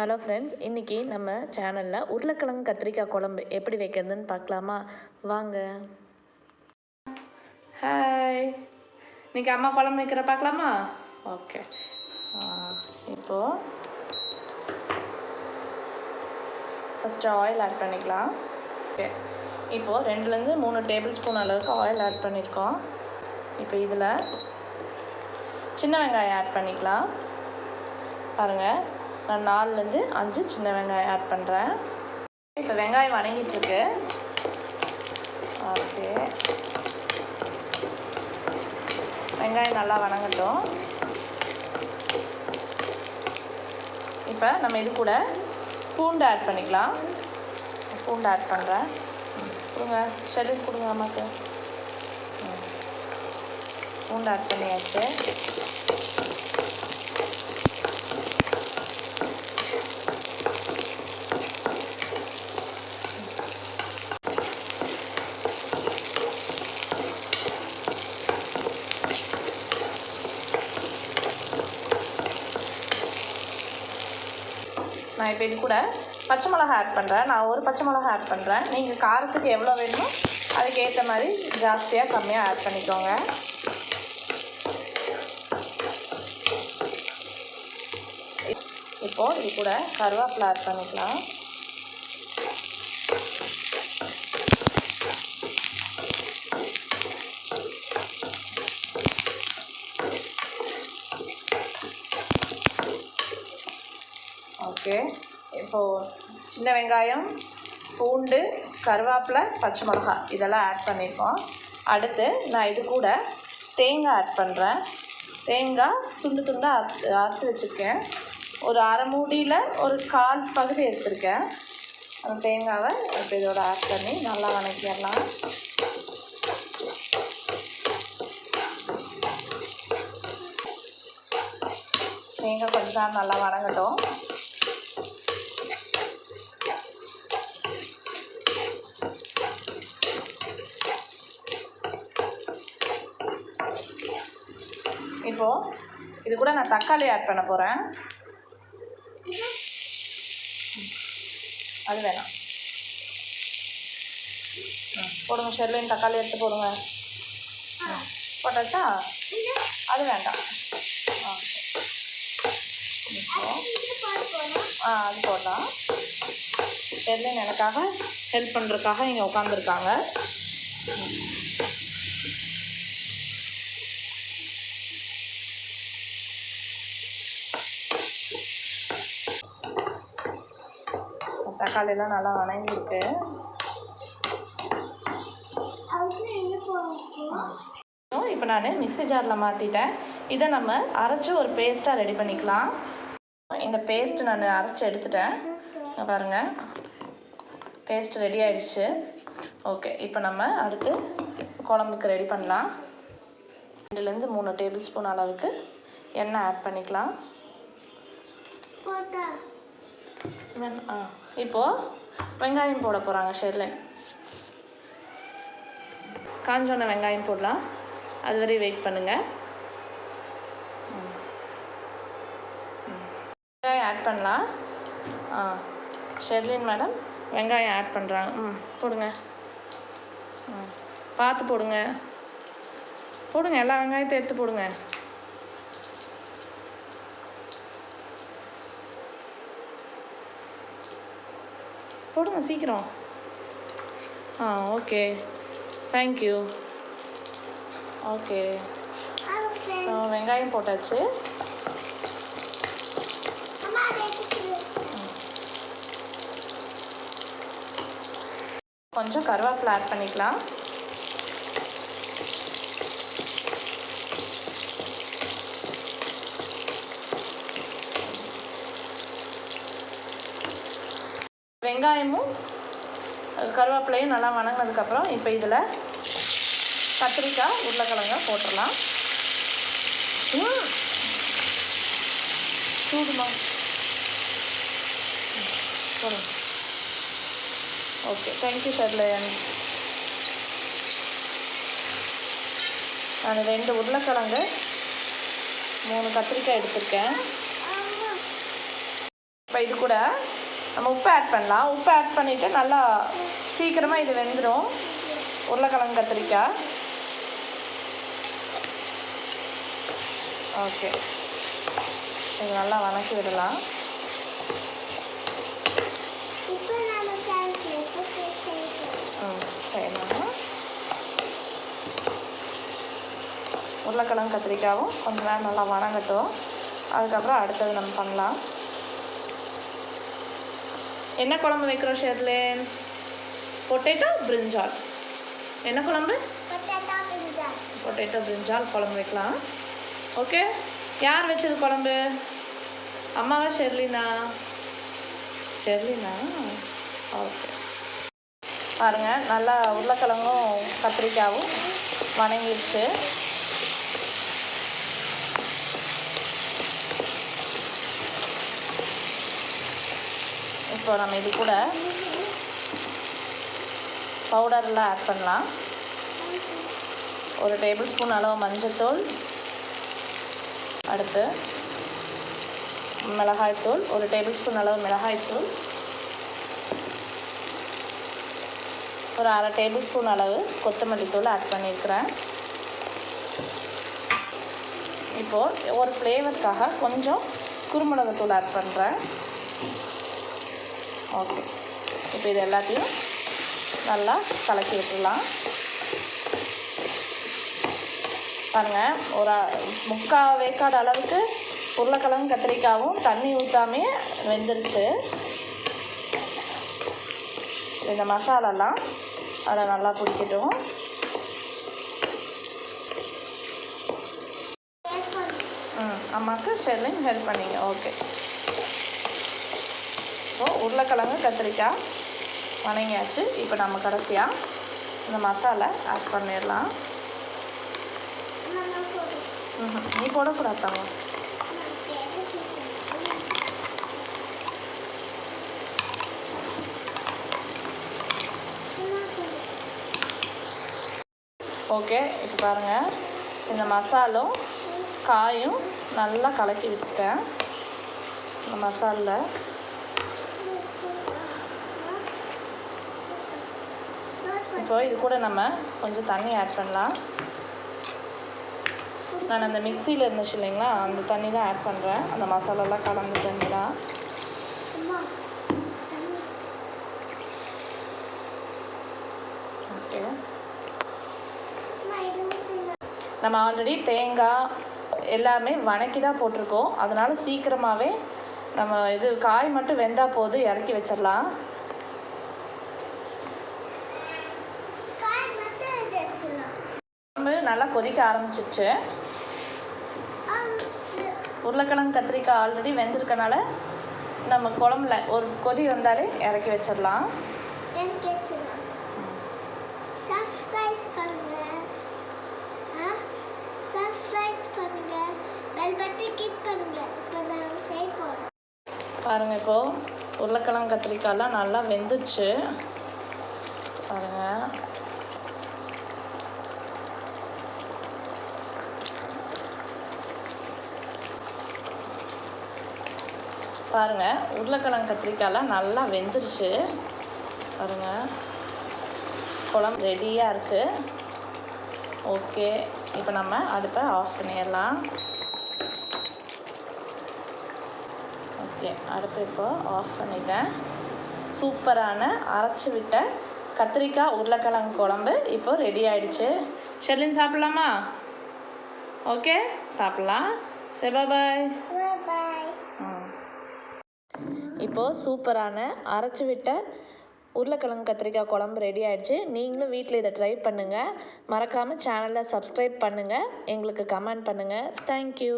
Hello friends இன்றைக்கி நம்ம சேனலில் உருளைக்கிழங்கு கத்திரிக்காய் குழம்பு எப்படி வைக்கிறதுன்னு பார்க்கலாமா? வாங்க. ஹாய் இன்றைக்கி அம்மா குழம்பு வைக்கிற பார்க்கலாமா? ஓகே இப்போது ஃபஸ்ட்டு ஆயில் ஆட் பண்ணிக்கலாம். ஓகே இப்போது ரெண்டுலேருந்து மூணு டேபிள் ஸ்பூன் அளவுக்கு ஆயில் ஆட் பண்ணியிருக்கோம் இப்போ இதில் சின்ன வெங்காயம் ஆட் பண்ணிக்கலாம். பாருங்கள் நான் நாலுலேருந்து அஞ்சு சின்ன வெங்காயம் ஆட் பண்ணுறேன் இப்போ வெங்காயம் வணங்கிட்டுருக்கு. ஓகே. வெங்காயம் நல்லா வணங்கட்டும். இப்போ நம்ம இது கூட பூண்டு ஆட் பண்ணிக்கலாம். பூண்டு ஆட் பண்ணுறேன் கொடுங்க. ஷெல்லின் கொடுங்க அம்மாக்கு. ம். பூண்டு ஆட் பண்ணியாச்சு. நான் இப்போ இது கூட பச்சை மிளகா ஆட் பண்ணுறேன் நான் ஒரு பச்சை மிளகா ஆட் பண்ணுறேன் நீங்கள் காரத்துக்கு எவ்வளோ வேணுமோ அதுக்கேற்ற மாதிரி ஜாஸ்தியாக கம்மியாக ஆட் பண்ணிக்கோங்க. இப்போது இது கூட கருவேப்பிலை ஆட் பண்ணிக்கலாம். ஓகே. இப்போது சின்ன வெங்காயம் பூண்டு கருவேப்பிலை பச்சை மிளகா இதெல்லாம் ஆட் பண்ணியிருக்கோம் அடுத்து நான் இது கூட தேங்காய் ஆட் பண்ணுறேன் தேங்காய் துண்டு துண்டாக அறுத்து அறுத்து வச்சுருக்கேன். ஒரு அரை மூடியில் ஒரு கால் பகுதி எடுத்திருக்கேன். அந்த தேங்காவை இப்போ இதோட ஆட் பண்ணி நல்லா வணக்கிடலாம். தேங்காய் கொஞ்சம் நல்லா வணங்கட்டும். இப்போது இது கூட நான் தக்காளி ஆட் பண்ண போகிறேன் அது வேணாம். போடுங்க ஷெர்லின் தக்காளி எடுத்து போடுங்க. போட்டாச்சா? அது வேண்டாம். ஆ. ஆ அது போடலாம். ஷெர்லின் எனக்காக ஹெல்ப் பண்ணுறதுக்காக இங்கே உட்காந்துருக்காங்க தக்காளிலாம் நல்லா வணங்கியிருக்கு இப்போ நான் மிக்ஸி ஜாரில் மாற்றிட்டேன் இதை நம்ம அரைச்சி ஒரு பேஸ்ட்டாக ரெடி பண்ணிக்கலாம். இந்த பேஸ்ட் நான் அரைச்சி எடுத்துட்டேன். பாருங்கள் பேஸ்ட் ரெடி ஆயிடுச்சு. ஓகே இப்போ நம்ம அடுத்து குழம்புக்கு ரெடி பண்ணலாம். ரெண்டுலேருந்து மூணு டேபிள் ஸ்பூன் அளவுக்கு எண்ணெய் ஆட் பண்ணிக்கலாம். ஆ. இப்போது வெங்காயம் போட போகிறாங்க ஷெர்லின். காஞ்சோன வெங்காயம் போடலாம். அது வரையும் வெயிட் பண்ணுங்கள் வெங்காயம் ஆட் பண்ணலாம். ஆ ஷெர்லின் மேடம் வெங்காயம் ஆட் பண்ணுறாங்க ம் போடுங்க. ம் பார்த்து போடுங்க. போடுங்க எல்லா வெங்காயத்தையும் எடுத்து போடுங்க. போடுங்க சீக்கிரம். ஆ ஓகே. Thank you okay. வெங்காயம் போட்டாச்சு. கொஞ்சம் கருவேப்பிலை ஆட் பண்ணிக்கலாம். வெங்காயமும் கருவேப்பிலையும் நல்லா வணங்கினதுக்கப்புறம் இப்போ இதில் கத்திரிக்காய் உருளைக்கிழங்க போட்டுடலாம். சூடுமா? போடுங்க ஓகே. தேங்க்யூ ஷர்லன் நான் ரெண்டு உருளைக்கிழங்கு மூணு கத்திரிக்காய் எடுத்திருக்கேன். இப்போ இது கூட நம்ம உப்பு ஆட் பண்ணலாம். உப்பு ஆட் பண்ணிவிட்டு நல்லா சீக்கிரமாக இது வெந்துடும் உருளைக்கிழங்கு கத்திரிக்காய். ஓகே இது நல்லா வதக்கி விடலாம். செய்யலாம் உருளைக்கிழங்கு கத்திரிக்காயும் கொஞ்ச நேரம் நல்லா வணங்கட்டும். அதுக்கப்புறம் அடுத்தது நம்ம பண்ணலாம். என்ன குழம்பு வைக்கிறோம் ஷெர்லேன் பொட்டேட்டோ பிரிஞ்சால் என்ன குழம்பு? பொட்டேட்டோ பிரிஞ்சால் குழம்பு வைக்கலாம். ஓகே யார் வச்சது குழம்பு? அம்மாவா ஷெர்லினா? ஷெர்லினா? ஓகே பாருங்க நல்லா உருளைக்கிழங்கும் கத்திரிக்காயும் வணங்கிடுச்சு இப்போ நம்ம இது கூட பவுடர்லாம் ஆட் பண்ணலாம். ஒரு டேபிள் ஸ்பூன் அளவு மஞ்சத்தூள். அடுத்து மிளகாய்த்தூள். ஒரு டேபிள் ஸ்பூன் அளவு மிளகாய்த்தூள். ஒரு அரை டேபிள் ஸ்பூன் அளவு கொத்தமல்லி தூள் ஆட் பண்ணியிருக்கிறேன். இப்போது ஒரு ஃப்ளேவருக்காக கொஞ்சம் குருமிளகுத்தூள் ஆட் பண்ணுறேன் ஓகே இப்போ இது எல்லாத்தையும் நல்லா கலக்கி விட்டுடலாம். பாருங்கள் ஒரு முக்கால் வேக்காடு அளவுக்கு உருளைக்கிழங்கு கத்திரிக்காவும் தண்ணி ஊற்றாமே வெந்துருச்சு. இந்த மசாலாலாம் அதில் நல்லா பிடிக்கட்டும் ம் அம்மாவுக்கு ஷெல்லிங் ஹெல்ப் பண்ணிங்க. ஓகே இப்போ உருளைக்கிழங்கு கத்திரிக்காய் வணங்கியாச்சு. இப்போ நம்ம கடைசியாக இந்த மசாலா ஆட் பண்ணிடலாம். ம்ஹும். நீ போடக்கூடாது தாங்க. ஓகே இப்போ பாருங்கள் இந்த மசாலும் காயும் நல்லா கலக்கி விட்டுட்டேன். இந்த மசாலில் இப்போ இது கூட நம்ம கொஞ்சம் தண்ணி ஆட் பண்ணலாம். நான் அந்த மிக்சியில் இருந்துச்சு இல்லைங்களா? அந்த தண்ணி தான் ஆட் பண்ணுறேன் அந்த மசாலாலாம் கலந்த தண்ணி தான். ஓகே. நம்ம ஆல்ரெடி தேங்காய் எல்லாமே வணக்கி தான் போட்டிருக்கோம். அதனால் சீக்கிரமாகவே நம்ம இது காய் மட்டும் வெந்தால் போது இறக்கி வச்சிடலாம் காய் மட்டும் எடுத்துலாம் குழம்பு நல்லா கொதிக்க ஆரம்பிச்சிருச்சு. ஆரம்பிச்சு உருளைக்கிழங்கு கத்திரிக்காய் ஆல்ரெடி வெந்திருக்கனால நம்ம குழம்புல ஒரு கொதி வந்தாலே இறக்கி வச்சிடலாம். பாருங்க இப்போ உருளைக்கிழங்கு கத்திரிக்காய்லாம் நல்லா வெந்துச்சு பாருங்க. பாருங்கள் உருளைக்கிழங்கு கத்திரிக்காயெலாம் நல்லா வெந்துருச்சு. பாருங்கள் குழம்பு ரெடியாக இருக்குது ஓகே இப்போ நம்ம அடுப்பை ஆஃப் பண்ணிடலாம். ஓகே அடுப்பு இப்போ ஆஃப் பண்ணிட்டேன். சூப்பரான அரைச்சி விட்ட கத்திரிக்காய் உருளைக்கிழங்கு குழம்பு இப்போ ரெடி ஆயிடுச்சு. ஷெர்லின் சாப்பிட்லாமா? ஓகே சாப்பிட்லாம். சரி பாய் இப்போது சூப்பரான அரைச்சி விட்ட உருளைக்கிழங்கு கத்திரிக்காய் குழம்பு ரெடி ஆகிடுச்சு நீங்களும் வீட்டில் இதை ட்ரை பண்ணுங்கள் மறக்காமல் சேனலை சப்ஸ்கிரைப் பண்ணுங்கள் எங்களுக்கு கமெண்ட் பண்ணுங்கள் தேங்க்யூ